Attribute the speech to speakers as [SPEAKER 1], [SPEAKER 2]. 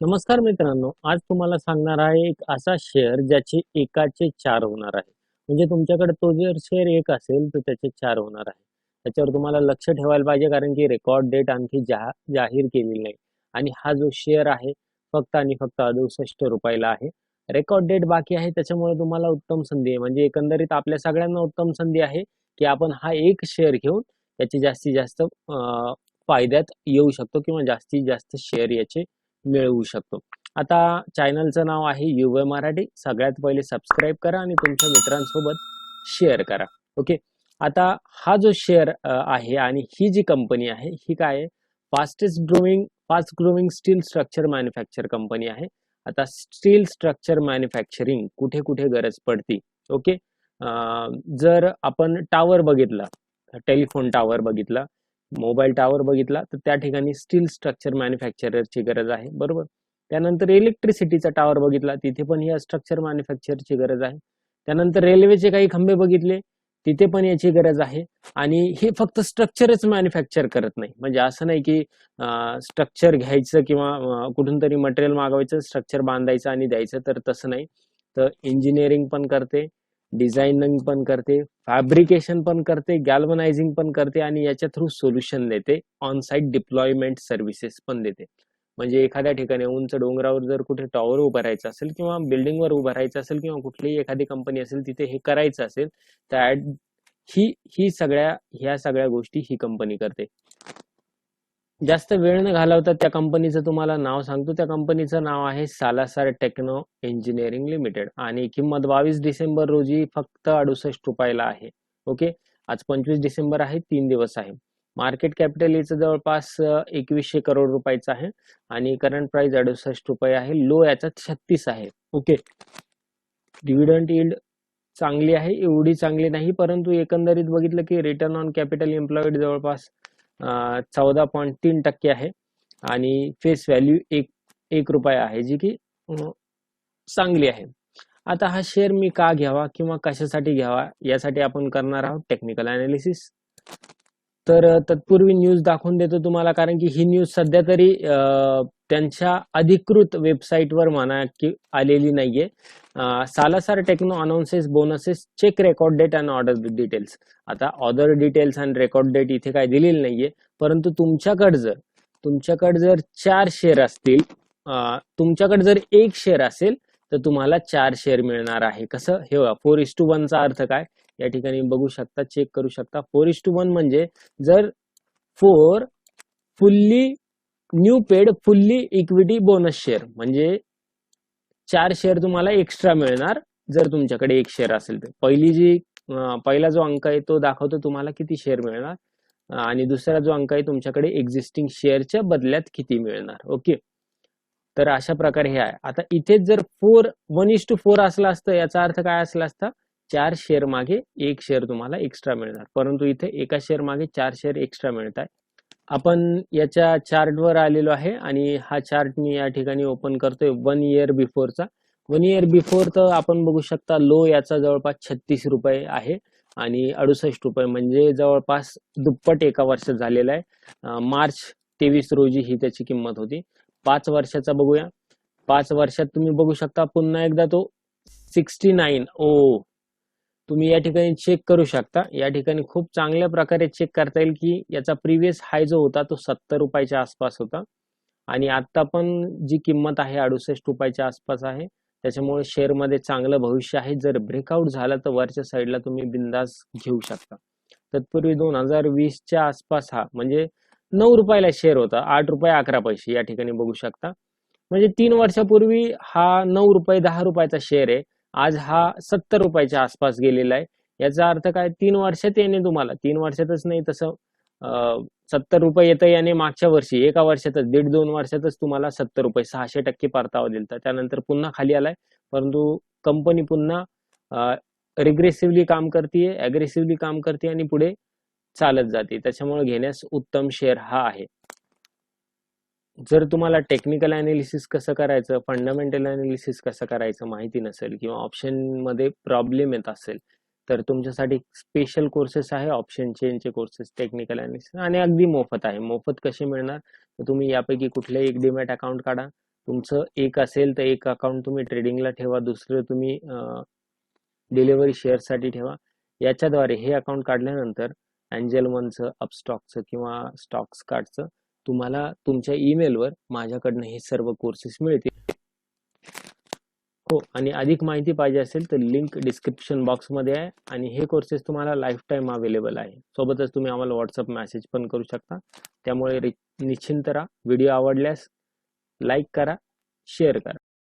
[SPEAKER 1] नमस्कार मित्रांनो आज तुम्हाला सांगणार आहे एक असा शेअर ज्याचे एकाचे चार होणार आहे. म्हणजे तुमच्याकडे तो जर शेअर एक असेल तर त्याचे चार होणार आहे. त्याच्यावर तुम्हाला लक्ष ठेवायला पाहिजे कारण की रेकॉर्ड डेट आणखी जा जाहीर केलेली नाही. आणि हा जो शेअर आहे फक्त आणि फक्त अडुसष्ट रुपयाला आहे. रेकॉर्ड डेट बाकी आहे त्याच्यामुळे तुम्हाला उत्तम संधी आहे. म्हणजे एकंदरीत आपल्या सगळ्यांना उत्तम संधी आहे की आपण हा एक शेअर घेऊन त्याचे जास्तीत जास्त फायद्यात येऊ शकतो किंवा जास्तीत जास्त शेअर याचे मिळवू शकतो. आता चॅनलचं नाव आहे युवे मराठी. सगळ्यात पहिले सबस्क्राईब करा आणि तुमच्या मित्रांसोबत शेअर करा. ओके आता हा जो शेअर आहे आणि ही जी कंपनी आहे ही काय आहे? Fastest growing fast growing steel structure manufacture company आहे. आता स्टील स्ट्रक्चर मॅन्युफॅक्चरिंग कुठे कुठे गरज पडती? ओके जर आपण टावर बघितला टेलिफोन टावर बघितला मोबाईल टावर बघितला तर त्या ठिकाणी स्टील स्ट्रक्चर मॅन्युफॅक्चररची गरज आहे. बरोबर? त्यानंतर इलेक्ट्रिसिटीचा टावर बघितला तिथे पण या स्ट्रक्चर मॅन्युफॅक्चरची गरज आहे. त्यानंतर रेल्वेचे काही खंबे बघितले तिथे पण याची गरज आहे. आणि हे फक्त स्ट्रक्चरच मॅन्युफॅक्चर करत नाही. म्हणजे असं नाही की स्ट्रक्चर घ्यायचं किंवा कुठून तरी मटेरियल मागवायचं स्ट्रक्चर बांधायचं आणि द्यायचं तर तसं नाही. तर इंजिनिअरिंग पण करते डिझायनिंग पण करते फॅब्रिकेशन पण करते गॅल्वनायझिंग पण करते आणि याच्या थ्रू सोल्युशन देते ऑन साईट डिप्लॉयमेंट सर्व्हिसेस पण देते. म्हणजे एखाद्या ठिकाणी उंच डोंगरावर जर कुठे टॉवर उभं राहायचं असेल किंवा बिल्डिंगवर उभं राहायचं असेल किंवा कुठलीही एखादी कंपनी असेल तिथे हे करायचं असेल तर ही ही सगळ्या ह्या सगळ्या गोष्टी ही कंपनी करते. जास्त वेळ न घालवता त्या कंपनीचं तुम्हाला नाव सांगतो. त्या कंपनीचं नाव आहे सालासार टेक्नो इंजिनिअरिंग लिमिटेड आणि किंमत बावीस डिसेंबर रोजी फक्त अडुसष्ट रुपयाला आहे. ओके? आज पंचवीस डिसेंबर आहे तीन दिवस आहे. मार्केट कॅपिटल याचं जवळपास एकवीसशे करोड रुपयाचं आहे आणि करंट प्राइस अडुसष्ट रुपये आहे. लो याचा छत्तीस आहे. ओके? डिव्हिडंट इल्ड चांगली आहे एवढी चांगली नाही परंतु एकंदरीत बघितलं की रिटर्न ऑन कॅपिटल एम्प्लॉईड जवळपास चौदा पॉईंट तीन टक्के आहे. आणि फेस व्हॅल्यू एक एक रुपया आहे जी की चांगली आहे. आता हा शेअर मी का घ्यावा किंवा कशासाठी घ्यावा यासाठी आपण करणार आहोत टेक्निकल अनालिसिस तर तत्पूर्वी न्यूज दाखवून देतो तुम्हाला कारण की ही न्यूज सध्या तरी त्यांच्या अधिकृत वेबसाईटवर म्हणा की आलेली नाहीये. Salasar Techno announces bonuses check record date and order details. आता order details and record date इथे काय दिलेली नाहीये परंतु तुमच्याकडे जर तुमच्याकडे जर चार शेअर असतील तुमच्याकडे जर एक शेअर असेल तर तुम्हाला चार शेअर मिळणार आहे. कसं? हे फोर इस टू वनचा अर्थ काय? या ठिकाणी बघू शकता चेक करू शकता. फोर इस टू वन म्हणजे जर four fully new paid fully equity bonus share. म्हणजे चार शेअर तुम्हाला एक्स्ट्रा मिळणार जर तुमच्याकडे एक शेअर असेल तर. पहिली जी पहिला जो अंक आहे तो दाखवतो तुम्हाला किती शेअर मिळणार. आणि दुसरा जो अंक आहे तुमच्याकडे एक्झिस्टिंग शेअरच्या बदल्यात किती मिळणार. ओके? तर अशा प्रकारे हे आहे. आता इथेच जर four one is two four असला असतं याचा अर्थ काय असला असता चार शेअर मागे एक शेअर तुम्हाला एक्स्ट्रा मिळणार. परंतु इथे एका शेअर मागे चार शेअर एक्स्ट्रा मिळत आहे आपण याच्या चार्टवर आलेलो आहे आणि हा चार्ट मी या ठिकाणी ओपन करतोय वन इयर बिफोरचा वन इयर बिफोर तर आपण बघू शकता लो याचा जवळपास छत्तीस रुपये आहे आणि अडुसष्ट रुपये म्हणजे जवळपास दुप्पट एका वर्षात झालेला आहे. मार्च तेवीस रोजी ही त्याची किंमत होती. पाच वर्षाचा बघूया. पाच वर्षात तुम्ही बघू शकता पुन्हा एकदा तो सिक्स्टी नाईन ओ तुम्ही या ठिकाणी चेक करू शकता. या ठिकाणी खूप चांगल्या प्रकारे चेक करता येईल की याचा प्रिव्हियस हाय जो होता तो सत्तर रुपयाच्या आसपास होता. आणि आता पण जी किंमत आहे अडुसष्ट रुपयाच्या आसपास आहे. त्याच्यामुळे शेअरमध्ये चांगलं भविष्य आहे. जर ब्रेकआउट झाला तर वरच्या साईडला तुम्ही बिंदास घेऊ शकता. तत्पूर्वी दोन हजार वीसच्या आसपास हा म्हणजे नऊ रुपयाला शेअर होता. आठ रुपये अकरा पैसे या ठिकाणी बघू शकता. म्हणजे तीन वर्षापूर्वी हा नऊ रुपये दहा रुपयाचा शेअर आहे. आज हा सत्तर रुपयाच्या आसपास गेलेला आहे. याचा अर्थ काय? तीन वर्षात येणे तुम्हाला. तीन वर्षातच नाही तसं सत्तर रुपये येतं याने मागच्या वर्षी. एका वर्षातच दीड दोन वर्षातच तुम्हाला सत्तर रुपये सहाशे टक्के परतावा दिलता. त्यानंतर पुन्हा खाली आलाय. परंतु कंपनी पुन्हा रिग्रेसिव्हली काम करते अग्रेसिव्हली काम करते आणि पुढे चालत जाते. त्याच्यामुळे घेण्यास उत्तम शेअर हा आहे. जर तुम्हाला टेक्निकल अनालिसिस कसं करायचं फंडामेंटल अनालिसिस कसं करायचं माहिती नसेल किंवा ऑप्शनमध्ये प्रॉब्लेम येत असेल तर तुमच्यासाठी स्पेशल कोर्सेस आहे ऑप्शन चेनचे कोर्सेस टेक्निकल अनालिसिस आणि अगदी मोफत आहे. मोफत कसे मिळणार? तर तुम्ही यापैकी कुठले एक डीमॅट अकाउंट काढा. तुमचं एक असेल तर एक अकाउंट तुम्ही ट्रेडिंगला ठेवा. दुसरं तुम्ही डिलिव्हरी शेअरसाठी ठेवा. याच्याद्वारे हे अकाउंट काढल्यानंतर अँजल वनचं अपस्टॉकचं किंवा स्टॉक्स कार्डचं तुम्हाला तुमच्या ईमेलवर माझ्याकडनं हे सर्व कोर्सेस मिळतील. हो आणि अधिक माहिती पाहिजे असेल तर लिंक डिस्क्रिप्शन बॉक्समध्ये आहे आणि हे कोर्सेस तुम्हाला लाईफ टाईम अवेलेबल आहे. सोबतच तुम्ही आम्हाला व्हॉट्सअप मेसेज पण करू शकता. त्यामुळे निश्चिंत राहा. व्हिडिओ आवडल्यास लाईक करा शेअर करा.